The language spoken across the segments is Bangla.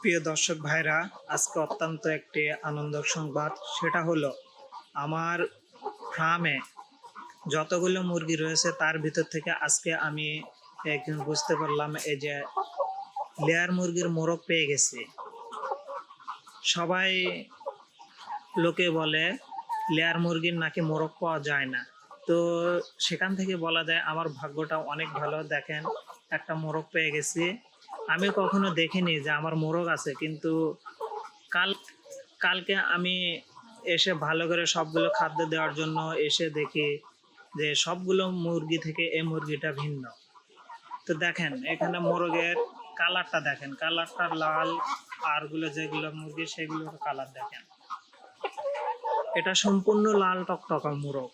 প্রিয় দর্শক ভাইরা, আজকে অত্যন্ত একটি আনন্দ সংবাদ। সেটা হলো, আমার ফার্মে যতগুলো মুরগি রয়েছে, তার ভিতর থেকে আজকে আমি একদিন বুঝতে পারলাম, এই যে লেয়ার মুরগির মোরগ পেয়ে গেছি। সবাই লোকে বলে, লেয়ার মুরগির নাকি মোরগ পাওয়া যায় না। তো সেখান থেকে বলা যায়, আমার ভাগ্যটা অনেক ভালো। দেখেন, একটা মোরগ পেয়ে গেছি। আমি কখনো দেখিনি যে আমার মোরগ আছে, কিন্তু কাল, কালকে আমি এসে ভালো করে সবগুলো খাদ্য দেওয়ার জন্য এসে দেখি যে সবগুলো মুরগি থেকে এই মুরগিটা ভিন্ন। তো দেখেন, এখানে মোরগের কালারটা দেখেন, কালারটা লাল, আরগুলো যেগুলো মুরগি সেগুলোর কালার দেখেন। এটা সম্পূর্ণ লাল টকটকা মোরগ।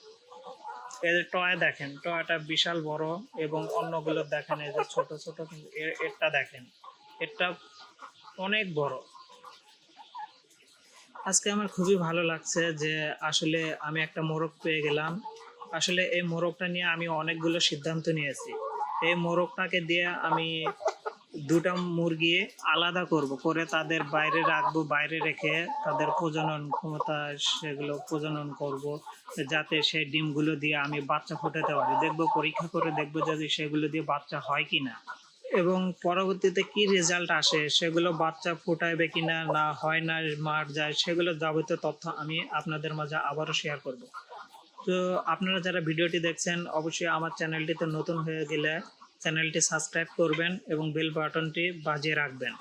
এর টয় দেখেন, টয়টা বিশাল বড় এবং অন্যগুলো দেখেন, এই যে ছোট ছোট কিন্তু এরটা দেখেন। এটা অনেক বড়। আজকে আমার খুবই ভালো লাগছে যে আসলে আমি একটা মোরগ পেয়ে গেলাম। আসলে এই মোরগটা নিয়ে আমি অনেকগুলো সিদ্ধান্ত নিয়েছি। এই মোরগটাকে দিয়ে আমি দুটা মুরগি আলাদা করব, করে তাদের বাইরে রাখব, বাইরে রেখে তাদের প্রজনন ক্ষমতা, সেগুলো প্রজনন করব, যাতে সেই ডিমগুলো দিয়ে আমি বাচ্চা ফোটাতে পারি। দেখব, পরীক্ষা করে দেখব যদি সেগুলো দিয়ে বাচ্চা হয় কি না এবং পরবর্তীতে কি রেজাল্ট আসে, সেগুলো বাচ্চা ফুটাইবে কিনা, না হয় না, মার যায়, সেগুলো যাবতীয় তথ্য আমি আপনাদের মাঝে আবারও শেয়ার করব। তো আপনারা যারা ভিডিওটি দেখছেন, অবশ্যই আমার চ্যানেলটিতে নতুন হয়ে গেলে চ্যানেলটি সাবস্ক্রাইব করবেন এবং বেল বাটনটি বাজিয়ে রাখবেন।